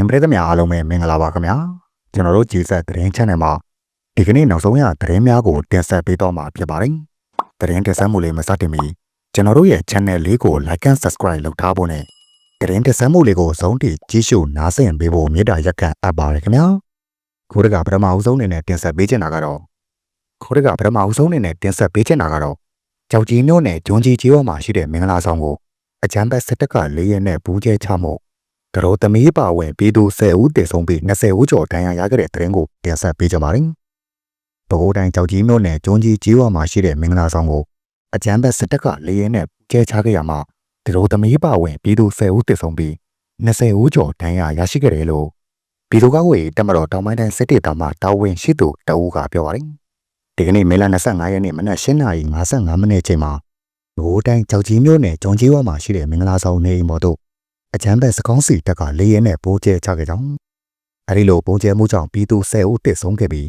သတင်းပရိသတ်များအားလုံးပဲမင်္ဂလာပါခင်ဗျာကျွန်တော်တို့ကြည်ဆက်သတင်း channel မှာဒီကနေ့နောက်ဆုံးရသတင်းများကိုတင်ဆက်ပေးတော့မှာဖြစ်ပါတယ်သတင်းတင်ဆက်မှုလေးမစတင်မီကျွန်တော်တို့ရဲ့ channel လေးကို like and subscribe လုပ်ထားဖို့နဲ့သတင်းတင်ဆက်မှုလေးကိုဆုံးထိကြည့်ရှုနားဆင်ပေးဖို့မေတ္တာရက်ခံအပ်ပါတယ်ခင်ဗျာခိုးတကပထမအဦးဆုံးအနေနဲ့တင်ဆက်ပေးချင်တာကတော့ခိုးတကပထမအဦးဆုံးအနေနဲ့တင်ဆက်ပေးချင်တာကတော့ကြောက်ကြီးမျိုးနဲ့ဂျွန်ကြီးကြီးဝါမှာရှိတဲ့မင်္ဂလာဆောင်ကိုအချမ်းဘက်စစ်တပ်ကလေးရဲနဲ့ဘူးကျဲချမှု ကတော်သမီးပါဝင်ပြည်သူ10ဦးတည်ဆုံးပြီး20ဦးကျော်ဒဏ်ရာရခဲ့တဲ့တဲ့ရင်ကိုတင်ဆက်ပေးကြပါမယ်။ပဲခူးတိုင်းကြောက်ကြီးမြို့နယ်ကျွန်းကြီးကြီးဝါမှာရှိတဲ့မင်္ဂလာဆောင်ကိုအချမ်းဘက်စစ်တပ်ကလေးရဲနဲ့ကျဲချခဲ့ရမှာကတော်သမီးပါဝင်ပြည်သူ10ဦးတည်ဆုံးပြီး20ဦးကျော်ဒဏ်ရာရရှိခဲ့တယ်လို့ပြည်သူ့ကာကွယ်ရေးတပ်မတော်တောင်ပိုင်းတိုင်းစစ်တေတာမှတာဝန်ရှိသူတအူးကပြောပါတယ်။ဒီကနေ့မေလ25ရက်နေ့မနက်8:55မိနစ်ချိန်မှာဘိုးတိုင်းကြောက်ကြီးမြို့နယ်ကျုံကြီးဝါမှာရှိတဲ့မင်္ဂလာဆောင်နေအိမ်ပေါ်သို့ အချမ်းဘက်စကောင်းစီတက်ကလေရဲနဲ့ပိုးကျဲချခဲ့ကြောင်းအဲဒီလိုပိုးကျဲမှုကြောင့်ပြည်သူ10ဦးတစ်ဆုံးခဲ့ပြီး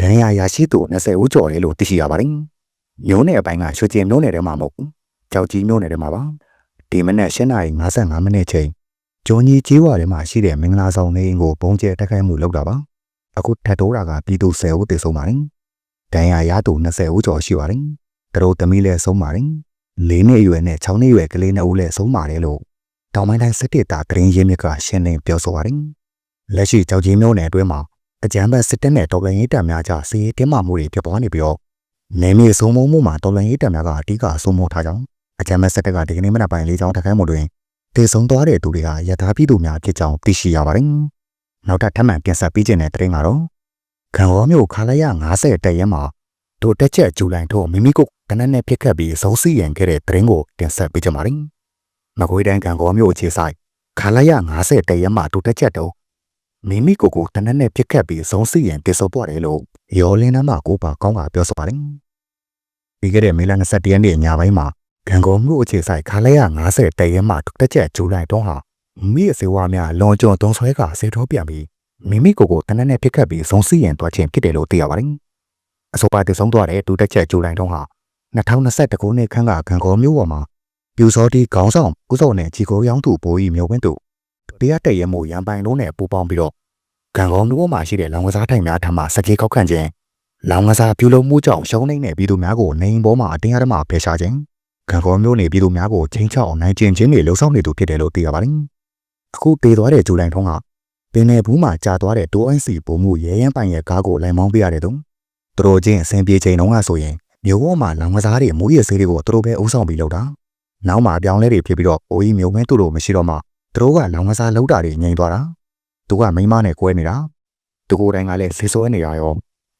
ဒဏ်ရာရရှိသူ20ဦးကျော်တယ်လို့သိရှိရပါတယ်။မြို့နယ်အပိုင်းကရွှေကျင်မြို့နယ်ထဲမှာမဟုတ်ဘူး။ကြောက်ကြီးမြို့နယ်ထဲမှာပါ။ဒီမနက်8:55မိနစ်ချိန်ကျုံကြီးကြီးဝါထဲမှာရှိတဲ့မင်္ဂလာဆောင်နေအိမ်ကိုပုံကျဲတက်ခိုက်မှုလုပ်တာပါ။အခုထပ်တိုးတာကပြည်သူ10ဦးတစ်ဆုံးပါတယ်။ဒဏ်ရာရသူ20ဦးကျော်ရှိပါတယ်။သူတို့သမီးလည်းဆုံးပါတယ်။၄နှစ်အရွယ်နဲ့6နှစ်အရွယ်ကလေး2ဦးလည်းဆုံးပါတယ်လို့ တောင်ပိုင်းတိုင်းစစ်တေတာတရင်ရင်းမြစ်ကရှင်းလင်းပြောဆိုပါတယ်။လက်ရှိကြောက်ကြီးမြို့နယ်အတွင်းမှာအကြမ်းဖက်စစ်တပ်နဲ့တော်လှန်ရေးတပ်များကြားစီးရေးတင်းမာမှုတွေဖြစ်ပေါ်နေပြီးတော့နေမြေစုံမုံမှုမှာတော်လှန်ရေးတပ်များကအဓိကစုံမုံထားကြောင်းအကြမ်းဖက်စစ်တပ်ကဒီကနေ့မနက်ပိုင်းလေးချောင်းတခိုင်းမှုတွင်တည်ဆုံသွားတဲ့သူတွေကရထားပြည်သူများဖြစ်ကြောင်းသိရှိရပါတယ်။နောက်ထပ်ထပ်မံပြင်ဆက်ပြီးခြင်းတဲ့တရင်ကတော့ခံရောမျိုးခါလိုက်ရ90တက်ရဲမှာတို့တက်ချက်ဂျူလိုင်တို့မိမိကိုတနက်နဲ့ဖြစ်ခတ်ပြီးစုံစီရင်ခဲ့တဲ့တရင်ကိုတင်ဆက်ပေးကြပါမယ်။ မကွေးတိုင်းကံကောမျိုးအခြေဆိုင်ခါလိုက်ရ90တက်ရဲမှာတို့တက်ချက်တော့မိမိကိုကိုတနက်နဲ့ဖြစ်ခတ်ပြီးစုံစီရင်တည်ဆုံသွားတယ်လို့ရောလင်းနှမ်းမကိုပါကောင်းကပြောဆိုပါတယ်။ပြီးခဲ့တဲ့မေလ21ရက်နေ့ညပိုင်းမှာကံကောမျိုးအခြေဆိုင်ခါလိုက်ရ90တက်ရဲမှာတို့တက်ချက်ဂျူလိုင်တော့ဟာမိရဲ့စေဝါများလွန်ကျွံသုံးဆွဲကစေထောပြန်ပြီးမိမိကိုကိုတနက်နဲ့ဖြစ်ခတ်ပြီးစုံစီရင်သွားခြင်းဖြစ်တယ်လို့သိရပါတယ်။အဆိုပါတည်ဆုံးသွားတဲ့ဒုတက်ချက်ဂျူလိုင်တော့ဟာ2021ခုနှစ်ခန့်ကကံကောမျိုးပေါ်မှာ ပြူစောတီခေါင်းဆောင်ကုစောနဲ့ချီကိုရောင်းသူဘိုးကြီးမျိုးဝင်းသူတရားတည့်ရမှုရန်ပိုင်လုံးနဲ့ပူပေါင်းပြီးတော့ကံကောမျိုးမှာရှိတဲ့လောင်ကစားထိုင်များထံမှစကြေးကောက်ခံခြင်းလောင်ကစားပြုလုပ်မှုကြောင့်ရှုံးနေတဲ့ပြည်သူများကိုနေအိမ်ပေါ်မှာအတင်းအဓမ္မဖယ်ရှားခြင်းကံကောမျိုးနေပြည်သူများကိုချင်းချောက်နိုင်ကျင်ခြင်းတွေလှုံ့ဆော်နေသူဖြစ်တယ်လို့သိရပါတယ်။အခုတည်သွားတဲ့ဂျူလိုင်ထုံးကပင်နယ်ဘူးမှာကြာသွားတဲ့တိုးအိုင်းစီပုံမှုရဲရန်ပိုင်ရဲ့ကားကိုလိုင်မောင်းပြရတဲ့သူသူတို့ချင်းအဆင်ပြေချိန်တုန်းကဆိုရင်မြို့ပေါ်မှာလောင်ကစားတွေမူရည်ဆေးတွေကိုသူတို့ပဲအုပ်ဆောင်ပြီးလုပ်တာ နောက်မှာအပြောင်းလဲတွေဖြစ်ပြီးတော့အိုးကြီးမြို့မဲသူတို့မရှိတော့မှသူတို့ကလောင်ကစားလုပ်တာတွေငြိမ်သွားတာသူကမိမနဲ့ကွဲနေတာသူကိုယ်တိုင်ကလည်းဆေးဆိုးနေတာရော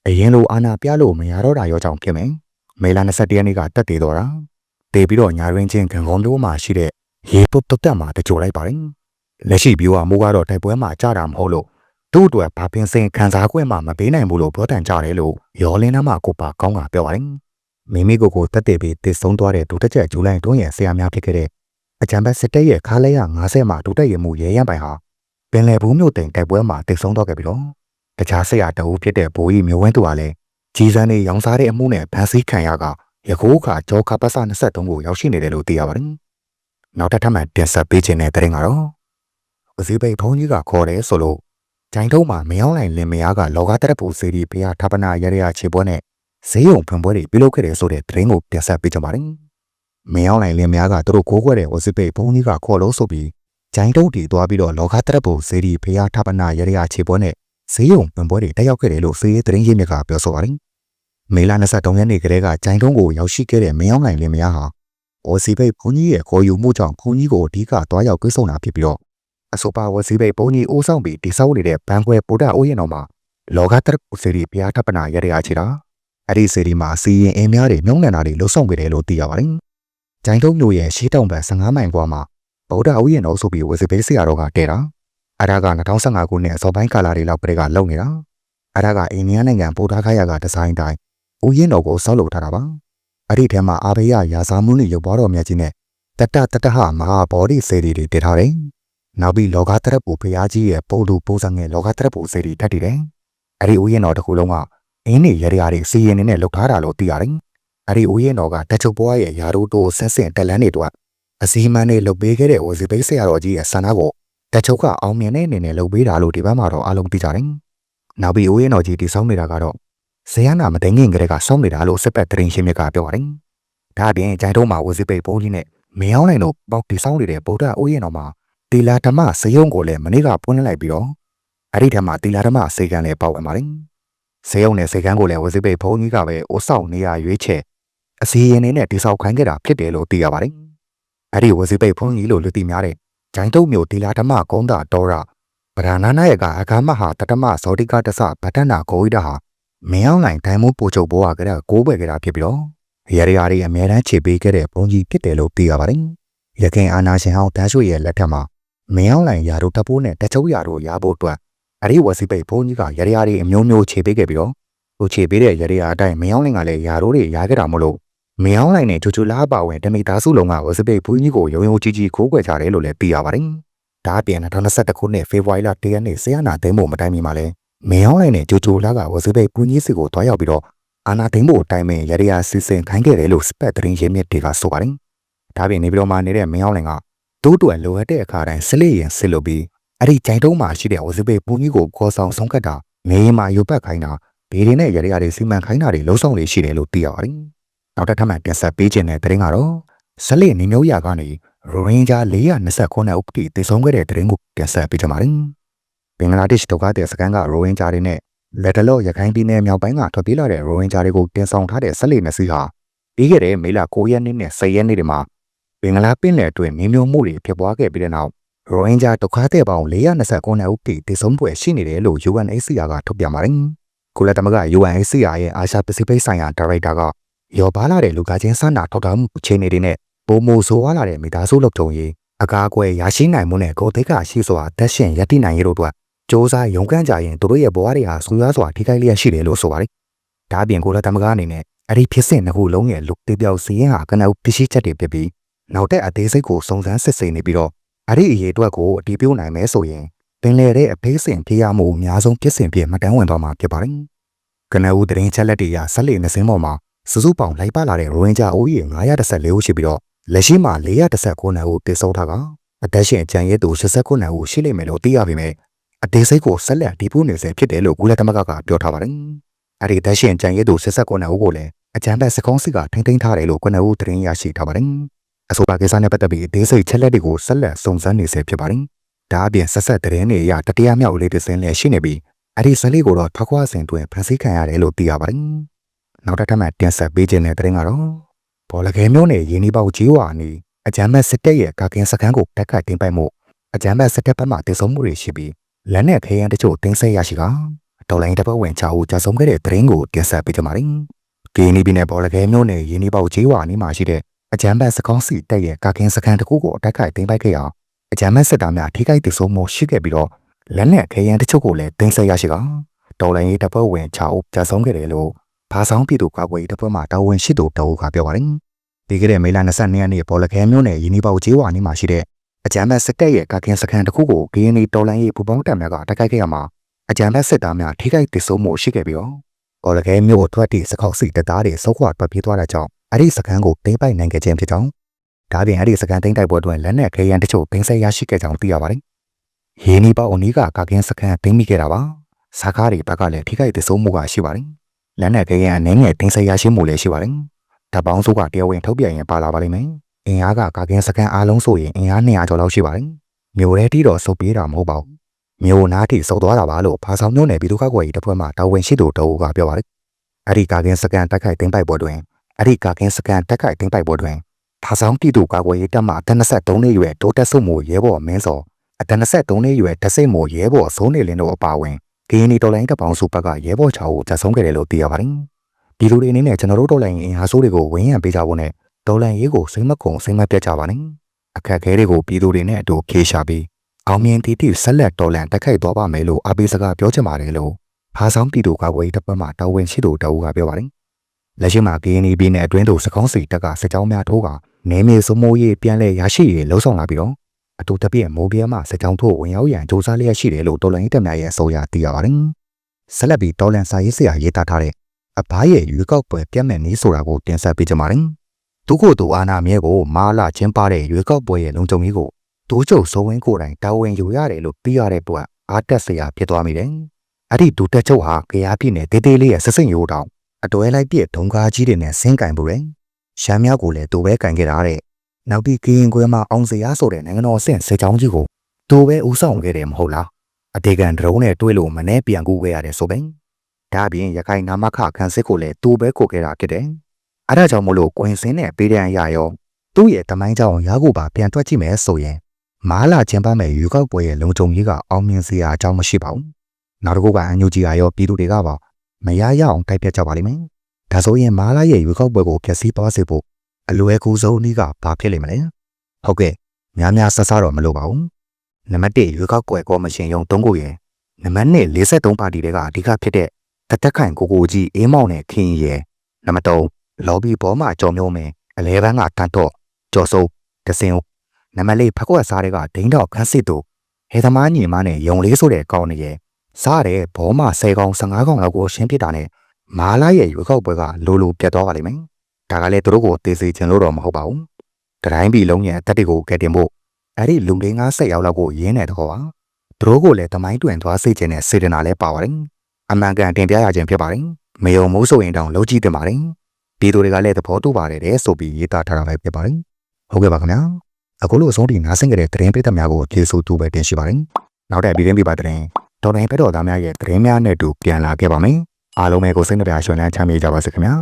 အရင်လိုအာနာပြလို့မရတော့တာရောကြောင့်ဖြစ်မယ်မေလာ21ရက်နေ့ကတက်တည်တော့တာတည်ပြီးတော့ညာရင်းချင်းခံကုန်းမျိုးမှာရှိတဲ့ရေပုတ်တက်မှာတကြိုလိုက်ပါတယ်လက်ရှိပြိုးကမိုးကတော့တိုက်ပွဲမှာကြတာမဟုတ်လို့သူ့အတွက်ဘာပင်စင်ခံစား권မှမပေးနိုင်ဘူးလို့ပြောတန်ကြတယ်လို့ရောလင်းနှမ်းမကိုပါကောင်းကပြောပါတယ် မိမိကိုယ်ကိုတက်တည်ပြီးတည်ဆုံးသွားတဲ့ဒုတက်ချက်ဂျူလိုင်တွန်းရဲ့ဆရာများဖြစ်ခဲ့တဲ့အကြံဘက်စစ်တပ်ရဲ့ခါလဲရ90မှာဒုတက်ရမှုရဲရန်ပိုင်ဟာပင်လယ်ဘူးမြို့တိမ်တိုက်ပွဲမှာတည်ဆုံးသွားခဲ့ပြီတော့တခြားဆရာတအူးဖြစ်တဲ့ဘိုးကြီးမျိုးဝင်းသူကလည်းကြီးစန်းနေရောင်စားတဲ့အမှုနဲ့ဖန်ဆီးခံရကယခိုးခါဂျောခါပတ်စ23ကိုရောက်ရှိနေတယ်လို့သိရပါတယ်နောက်ထပ်ထပ်မံတင်ဆက်ပေးခြင်းတဲ့တဲ့ရင်ကတော့ဦးစီးပိတ်ဘုန်းကြီးကခေါ်တယ်ဆိုလို့ဂျိုင်းတုံးမှာမယောင်းလိုက်လင်မယားကလောကတရပူစီဒီဘုရားဌာပနာရရခြေပွဲနဲ့ ဈေးရုံဖွင့်ပွဲတွေပြုလုပ်ခဲ့တယ်ဆိုတဲ့သတင်းကိုတင်ဆက်ပေးကြပါတယ်။မယောင်းလိုက်လင်မယားကသူတို့ကိုးကွယ်တဲ့ဝစီပိတ်ဘုန်းကြီးကခေါ်လို့ဆိုပြီးဂျိုင်းတုံးတီသွားပြီးတော့လောကတရပူစီဒီဘုရားဌာပနာရရခြေပွဲနဲ့ဈေးရုံဖွင့်ပွဲတွေတက်ရောက်ခဲ့တယ်လို့စီးရဲသတင်းရင်းမြစ်ကပြောဆိုပါတယ်။မေလ23ရက်နေ့ကတည်းကဂျိုင်းတုံးကိုရောက်ရှိခဲ့တဲ့မယောင်းလိုက်လင်မယားဟာဝစီပိတ်ဘုန်းကြီးရဲ့ခေါ်ယူမှုကြောင့်ဘုန်းကြီးကိုအဓိကသွားရောက်ကြိဆုံတာဖြစ်ပြီးတော့အဆိုပါဝစီဘိတ်ပုံကြီးအိုးဆောင်ပြီးတိဆောက်နေတဲ့ဘန်ခွဲပိုဒအိုးရင်တော်မှာလောကတရပုစီရီဘုရားထပ်ပနာရရချီတာ အဲ့ဒီစီရီမှာစီရင်အင်းများတွေမြုံနှံတာတွေလှုပ်ဆောင်ခဲ့တယ်လို့သိရပါတယ်။ဂျိုင်းတုံးမျိုးရဲ့ရှေးတောင်ဘက်15မိုင်ကွာမှာဗုဒ္ဓအိုးရင်တော်ဆိုပြီးဝစီဘိတ်ဆရာတော်ကတဲတာအဲ့ဒါက2015ခုနှစ်အစောပိုင်းကာလတွေလောက်ပြည်ကလုံနေတာအဲ့ဒါကအိန္ဒိယနိုင်ငံပိုဒါခါယာကဒီဇိုင်းတိုင်းဥယျာဉ်တော်ကိုဆောက်လုပ်ထားတာပါအဲ့ဒီထဲမှာအာဘေးရရာဇာမှုနဲ့ရုပ်ဘောတော်မြတ်ကြီးနဲ့တတတတဟမဟာဘောဓိစေတီတွေတည်ထားတယ်နောက်ပြီးလောကတရက်ပူဖရားကြီးရဲ့ပုံလူပိုးစံငယ်လောကတရက်ပူစေတီတက်တည်တယ်။အဲ့ဒီဥယျာဉ်တော်တစ်ခုလုံးက အင်းနေရရတွေစီရင်နေနဲ့လှုပ်ထားတာလို့သိရတယ်။အဲ့ဒီဥယျာဉ်တော်ကတက်ချုပ်ဘွားရဲ့ယာတို့တိုးဆက်ဆင့်တက်လန်းတွေတော့အစည်းအမန်းတွေလှုပ်ပေးခဲ့တဲ့ဝစီပိတ်ဆရာတော်ကြီးရဲ့ဆန္ဒကိုတချုပ်ကအောင်မြင်တဲ့အနေနဲ့လုပ်ပေးတာလို့ဒီဘက်မှာတော့အားလုံးသိကြတယ်။နောက်ပြီးဦးရင်တော်ကြီးတီဆောင်းနေတာကတော့ဇယနာမသိငင်ကလေးကစောင်းနေတာလို့စစ်ပတ်တရင်ရှင်းမြစ်ကပြောပါတယ်။ဒါအပြင်ဂျိုင်တုံးမှာဝစီပိတ်ပုံးကြီးနဲ့မင်းအောင်နိုင်တို့ပေါက်တီဆောင်းနေတဲ့ဗုဒ္ဓဦးရင်တော်မှာတီလာဓမ္မစယုံကိုလည်းမနေ့ကပွင့်လိုက်ပြီးတော့အဲ့ဒီထက်မှတီလာဓမ္မစေကံလည်းပေါက်ဝင်ပါတယ်။ စယုံနဲ့စေကံကိုလည်းဝစီပိတ်ဘုံကြီးကပဲအိုးဆောင်နေရရွေးချယ်အစီရင်နေနဲ့တိဆောက်ခိုင်းခဲ့တာဖြစ်တယ်လို့သိရပါတယ်။အဲ့ဒီဝစီပိတ်ဘုံကြီးလို့လူသိများတဲ့ဂျိုင်တုံမျိုးတီလာဓမ္မကုန်းတာတော်ရဗဒနာနာရဲ့ကအခါမဟာတတမဇောတိကတဆဗတ္တနာကိုဝိဒဟာမင်းအောင်နိုင်ဒိုင်မိုးပို့ချုပ်ဘိုးကကတဲ့ကိုးပဲကြတာဖြစ်ပြီးတော့ရရရာတွေအများတန်းခြေပေးခဲ့တဲ့ဘုံကြီးဖြစ်တယ်လို့သိရပါတယ်။ရခင်အာနာရှင်ဟောင်းတန်းရွှေရဲ့လက်ထက်မှာမင်းအောင်နိုင်ရာတို့တပ်ပိုးနဲ့တချုပ်ရာတို့ရဖို့အတွက် အဲ့ဒီဝစီပိတ်ဘုံကြီးကရရရာတွေအမျိုးမျိုးခြေပေးခဲ့ပြီးတော့ဟိုခြေပေးတဲ့ရရရာအတိုင်းမင်းအောင်နိုင်ကလည်းရာတို့တွေရခဲ့တာမလို့မင်းအောင်နိုင်နဲ့ချူချူလားပါဝင်တမိသားစုလုံးကဝစီပိတ်ဘုံကြီးကိုရုံရုံကြီးကြီးခိုးကွယ်ကြတယ်လို့လည်းသိရပါတယ်။ဒါအပြင်2021ခုနှစ်ဖေဖော်ဝါရီလ1ရက်နေ့ဆရာနာသိမ်းဖို့မတိုင်မီမှာလဲမင်းအောင်လိုက်နဲ့ဂျိုဂျိုလာကဝစီပိတ်ပူကြီးစီကိုတွားရောက်ပြီးတော့အာနာသိမ်းဖို့အတိုင်းပဲရရရစီစဉ်ခိုင်းခဲ့တယ်လို့စပက်သတင်းရင်းမြစ်တွေကဆိုပါတယ်။ဒါပြင်နေပြီးတော့မှနေတဲ့မင်းအောင်လိုင်ကတိုးတွယ်လိုအပ်တဲ့အခါတိုင်းဆစ်ရင်ဆစ်လို့ပြီး အဲ့ဒီဂျိုင်တုံးမှာရှိတဲ့ဝစီပိတ်ပူကြီးကိုခေါ်ဆောင်ဆုံးကတ်တာနေရင်မှာယူပတ်ခိုင်းတာဘေးရင်းနဲ့ရရရတွေစီမံခိုင်းတာတွေလုံးဆောင်နေရှိတယ်လို့သိရပါတယ်။နောက်တစ်ထပ်မှပြန်ဆက်ပေးခြင်းတဲ့သတင်းကတော့ဆလစ်နေမျိုးရကနေရိုရင်းဂျာ429ဥပဒေတည်ဆုံးခဲ့တဲ့သတင်းကိုပြန်ဆက်ပေးကြပါမယ်။ဘင်္ဂလားဒေ့ရှ်ဒုက္ခသည်စခန်းကရိုရင်းဂျာတွေနဲ့လက်တလော့ရခိုင်ပြည်နယ်မြောက်ပိုင်းကထွက်ပြေးလာတဲ့ရိုဟင်ဂျာတွေကိုတင်ဆောင်ထားတဲ့ဆက်လက်နှစ်စီးဟာပြီးခဲ့တဲ့မေလ9ရက်နေ့နဲ့10ရက်နေ့တွေမှာဘင်္ဂလားပင်လယ်အတွင်းမင်းမျိုးမှုတွေဖြစ်ပွားခဲ့ပြီးတဲ့နောက် ရိုဟင်ဂျာဒုက္ခသည်ပေါင်း429ဦးတိတိဆုံးပွဲရှိနေတယ်လို့ UNHCR ကထုတ်ပြန်ပါတယ်။ကုလသမဂ္ဂ UNHCR ရဲ့အာရှပစိဖိတ်ဆိုင်ရာဒါရိုက်တာကရောပါလာတဲ့လူကချင်းစန္ဒထောက်ထားမှုအခြေအနေတွေနဲ့ပုံမိုဆိုးဝါလာတဲ့မိသားစုလုပ်ထုံရေးအကာအကွယ်ရရှိနိုင်မှုနဲ့ကိုယ်သိက္ခာရှိစွာသက်ရှင်ရည်တည်နိုင်ရတို့အတွက်စ조사ရုံကန်းကြရင်တို့ရဲ့ဘဝတွေဟာဆူရွားစွာထိခိုက်လျက်ရှိတယ်လို့ဆိုပါတယ်။ဒါအပြင်ကိုလသမဂအနေနဲ့အဲ့ဒီဖြစ်စဉ်တစ်ခုလုံးရဲ့လူတေပြောက်စီရင်ဟာကနအုပ်ပစ္စည်းချက်တွေဖြစ်ပြီးနောက်တဲ့အသေးစိတ်ကိုစုံစမ်းစစ်ဆေးနေပြီးတော့ အဲ့ဒီအရေးအတွက်ကိုအတီးပြုတ်နိုင်မယ်ဆိုရင်ပင်လယ်တဲ့အဖေးစင်ဖြစ်ရမှုအများဆုံးဖြစ်စဉ်ဖြစ်မှတ်တမ်းဝင်သွားမှာဖြစ်ပါတယ်။ကနအုပ်တရင်ချက်လက်တွေရဆက်လက်နှစင်းပေါ်မှာစုစုပေါင်းလိုက်ပါလာတဲ့ရိုဝင်ဂျာအိုးကြီး914ဦးရှိပြီးတော့လက်ရှိမှာ419ဦးတည်ဆုံးထားကအသက်ရှင်ကြံရဲသူ89ဦးရှိလိမ့်မယ်လို့သိရပေမဲ့အသေးစိတ်ကိုဆက်လက်ဒီပူးနေစေဖြစ်တယ်လို့ကုလသမဂ္ဂကပြောထားပါတယ်။အဲဒီသက်ရှင်ကြံရဲသူ69ဦးကိုလည်းအကြံဖက်စကုံးစစ်ကထိန်းသိမ်းထားတယ်လို့ကုနဦးသတင်းရရှိထားပါတယ်။ အဆိုပါကိစ္စနဲ့ပတ်သက်ပြီးအသေးစိတ်ချက်လက်တွေကိုဆက်လက်စုံစမ်းနေစေဖြစ်ပါတယ်။ဒါအပြင်ဆက်ဆက်သတင်းတွေအရတတိယမြောက်လေးတစ်စင်းလည်းရှိနေပြီးအဲဒီဇလေးကိုတော့ထောက်ခွာစဉ်တွင်ဖန်ဆီးခံရတယ်လို့သိရပါတယ်။နောက်တစ်ထပ်မှတင်ဆက်ပေးခြင်းတဲ့သတင်းကတော့ဘောလခဲမျိုးနယ်ရင်းနှီးပေါကြီးဝါနီအကြမ်းမဲ့စစ်တပ်ရဲ့ကာကင်စခန်းကိုတက်ခတ်တင်ပိုက်မှုအကြမ်းမဲ့စစ်တပ်ဘက်မှတည်ဆုံမှုတွေရှိပြီးလက်နဲ့ခဲယမ်းတချို့တင်းဆက်ရရှိကတော်လိုင်းတစ်ပတ်ဝင်ချဦးကြဆုံးခဲ့တဲ့သတင်းကိုတင်ဆက်ပေးကြပါမယ်။ကင်းနီပြည်နယ်ပေါ်လခဲမျိုးနယ်ရင်းနှီးပေါကျေးဝါနီးမှာရှိတဲ့ အကြမ်းဖက်စကောင်းစီတက်ရဲ့ကာကင်းစခန်းတစ်ခုကိုအတက်ခိုက်သိမ်းပိုက်ခဲ့အောင်အကြမ်းဖက်စစ်သားများထိခိုက်ဒေဆုံးမှုရှိခဲ့ပြီးတော့လက်နဲ့ခဲယမ်းတချို့ကိုလည်းတင်းဆက်ရရှိကတော်လိုင်းတစ်ပတ်ဝင်ချဦးကြဆုံးခဲ့တယ်လို့ဘာဆောင်ပြည်သူကာကွယ်တပ်ဖွဲ့မှတာဝန်ရှိသူတအုပ်ကပြောပါတယ်။ဒီကနေ့မေလ22ရက်နေ့ပေါ်လခဲမျိုးနယ်ရင်းနှီးပေါကျေးဝါနီးမှာရှိတဲ့အကြမ်းဖက်စစ်တပ်ရဲ့ကာကင်စခန်းတစ်ခုကို GNA တော်လိုင်းရေးပူပေါင်းတပ်များကတိုက်ခိုက်ခဲ့ရမှာအကြမ်းဖက်စစ်သားများထိခိုက်ဒေဆုံးမှုရှိခဲ့ပြီးတော့ကော်လကဲမြို့ထွက်သည့်စခောက်စီတပ်သားတွေစုခွာထွက်ပြေးသွားတဲ့ကြောင့် အဲ့ဒီစခန်းကိုသိမ်းပိုက်နိုင်ခဲ့ခြင်းဖြစ်ကြောင်းဒါပြင်အဲ့ဒီစခန်းသိမ်းတိုက်ပွဲတွင်လက်နက်ခဲယမ်းတချို့ဘင်းဆက်ရရှိခဲ့ကြောင်းသိရပါတယ်။ရင်းနီးပေါအနီးကကာကင်းစခန်းသိမ်းမိခဲ့တာပါ။စားကားတွေဘက်ကလည်းထိခိုက်ဒေဆုံးမှုကရှိပါတယ်။လက်နက်ခဲယမ်းအနေငယ်သိမ်းဆက်ရရှိမှုလည်းရှိပါတယ်။တပ်ပေါင်းစုကတရားဝင်ထုတ်ပြန်ရင်ပါလာပါလိမ့်မယ်။အင်အားကကာကင်းစကန်အားလုံးဆိုရင်အင်အား200ကျော်လောက်ရှိပါတယ်။မြို့ထဲတီးတော့စုပ်ပြေးတာမဟုတ်ပါဘူး။မြို့နားထိစုပ်သွားတာပါလို့ဖာဆောင်မြို့နယ်ပြည်သူ့ကောက်ွယ်ရေးတပ်ဖွဲ့မှတာဝန်ရှိသူတအုပ်ကပြောပါတယ်။အဲ့ဒီကာကင်းစကန်တက်ခိုက်တင်းပိုက်ပွဲတွင် အဲ့ဒီကာကင်းစကန်တက်ခိုက်တင်းပိုက်ပွဲတွင်ဖာဆောင်ပြည်သူ့ကောက်ွယ်ရေးတပ်မှအသက်23နှစ်ရွယ်တိုးတက်ဆုမှုရဲဘော်မင်းစောအသက်23နှစ်ရွယ်တဆိတ်မို့ရဲဘော်စိုးနေလင်းတို့အပါအဝင်ဂီနီတော်လိုင်းတပ်ပေါင်းစုဘက်ကရဲဘော်6ဦးတပ်ဆုံးခဲ့တယ်လို့သိရပါတယ်။ဒီလူတွေအနေနဲ့ကျွန်တော်တို့တော်လိုင်းအင်အားဆိုးတွေကိုဝင်းရံပေးကြဖို့နဲ့ဒေါ်လန်ရေးကိုစိတ်မကုံစိတ်မပြတ်ကြပါနဲ့အခက်ခဲတွေကိုပြည်သူတွေနဲ့အတူဖြေရှာပြီးအောင်မြင်တည်တည်ဆက်လက်ဒေါ်လန်တက်ခိုက်သွားပါမယ်လို့အပိစကားပြောချင်ပါတယ်လို့ဖာဆောင်ပြည်သူကဝေးတပ်ပတ်မှတာဝန်ရှိသူတအူးကပြောပါတယ် လက်ရှိမှာ KNB နဲ့အတွင်းသို့စကောင်းစီတက်ကစစ်ကြောင်းများထိုးကနေမြေစမိုးရေးပြန်လဲရရှိရေးလှုံ့ဆော်လာပြီးတော့အတူတပြည့်မိုးပြဲမှစစ်ကြောင်းထိုးဝင်ရောက်ရန်စူးစမ်းလျက်ရှိတယ်လို့တော်လိုင်းတပ်များရဲ့အဆိုအရသိရပါတယ်ဆက်လက်ပြီးဒေါ်လန်စာရေးဆရာရေးသားထားတဲ့အဘရဲ့ရွေးကောက်ပွဲပြတ်မဲ့နည်းဆိုတာကိုတင်ဆက်ပေးကြပါမယ်သူကိုယ်သူအာနာမြဲကိုမာလာချင်းပါတဲ့ရွေးကောက်ပွဲရဲ့လုံခြုံရေးကိုသူဒိုးချုပ်စိုးဝင်းကိုယ်တိုင်တာဝန်ယူရတယ်လို့ပြီးရတဲ့အတွက်အားတက်စရာဖြစ်သွားမိတယ်။အဲ့ဒီဒူတက်ချုပ်ဟာကြရားပြည့်နဲ့တေးသေးလေးရဲ့ဆက်စိမ်ရိုးတောင် အတွဲလိုက်ပြည့်ဒုံကားကြီးတွေနဲ့ဆင်းကင်ပူတယ်။ရှမ်းမြောက်ကိုလည်းသူပဲကင်ခဲ့တာတဲ့။နောက်ပြီးကရင်ကွဲမှာအောင်စရာဆိုတဲ့နိုင်ငံတော်အဆင့်စစ်ကြောင်းကြီးကိုသူပဲဦးဆောင်ခဲ့တယ်မဟုတ်လား။အတေကန်ဒရုန်းနဲ့တွေးလို့မနှဲပြန်ကူခဲ့ရတယ်ဆိုပင်။ဒါအပြင်ရခိုင်နာမခခန်းစစ်ကိုလည်းသူပဲကိုခဲ့တာဖြစ်တယ်။အဲဒါကြောင့်မို့လို့ကွင်စင်းနဲ့ပေးတဲ့ရရောသူ့ရဲ့တမိုင်းကြောင်ရာကိုပါပြန်တွက်ကြည့်မယ်ဆိုရင်မားလာချင်းပန်းမဲ့ရွေးကောက်ပွဲရဲ့လုံခြုံရေးကအောင်မြင်စရာအကြောင်းမရှိပါဘူး။နောက်တစ်ခုကအန်ယူဂျီအာရောပြည်သူတွေကပါ မရရအောင်တိုက်ပြတ်ကြပါလိမ့်မယ်။ဒါဆိုရင်မားလာရဲ့ရွေးကောက်ပွဲကိုဖျက်ဆီးသွားစေဖို့အလွယ်ကူဆုံးနည်းကဘာဖြစ်လိမ့်မလဲ။ဟုတ်ကဲ့များများဆဆတော့မလို့ပါဘူး။နံပါတ်1ရွေးကောက်ပွဲကော်မရှင်ရုံး၃ခုရဲ့နံပါတ်2 43ပါတီတွေကအဓိကဖြစ်တဲ့တသက်ခိုင်ကိုကိုကြီးအေးမောင်နဲ့ခင်ရဲ့နံပါတ်3လော်ဘီဘောမှာကြော်မျိုးမယ်အလဲဘန်းကတန်တော့ကြော်စိုးတစင်နံပါတ်4ဖက်ကွက်စားတွေကဒိန်းတော့ခန်းစစ်တို့ဟဲသမားညီမနဲ့ယုံလေးဆိုတဲ့ကောင်းနေရဲ့ စားတဲ့ဘောမှာ10កောင်15កောင်လောက်ကိုရှင်းပြတာနဲ့မာလာရဲ့ရွေးကောက်ပွဲကလိုလိုပြတ်သွားပါလိမ့်မယ်ဒါကလည်းသူတို့ကိုတေးစေချင်လို့တော့မဟုတ်ပါဘူးတတိုင်းပြည်လုံးရဲ့အသက်တွေကိုကယ်တင်ဖို့အဲ့ဒီလူလေး50ရောက်လောက်ကိုရင်းနေတော့ပါသူတို့ကိုလည်းတမိုင်းတွင်သွားစေချင်တဲ့စေတနာလည်းပါပါတယ်အမှန်ကန်တင်ပြရခြင်းဖြစ်ပါတယ်မယုံမိုးဆိုရင်တောင်လုံးကြည့်တင်ပါတယ်ပြည်သူတွေကလည်းသဘောတူပါတယ်တဲ့ဆိုပြီးရေးသားထားတာပဲဖြစ်ပါတယ်ဟုတ်ကဲ့ပါခင်ဗျာအခုလိုအဆုံးထိနားဆင်ကြတဲ့သတင်းပေးသက်များကိုကျေးဇူးတူပဲတင်ရှိပါတယ်နောက်တဲ့ဗီဒီယိုပြပါတဲ့ တော်တိုင်းဖက်တော်သားများရဲ့သတင်းများနဲ့တူပြန်လာခဲ့ပါမယ်အားလုံးပဲကိုစိတ်နှပြရွှင်လန်းချမ်းမြေ့ကြပါစေခင်ဗျာ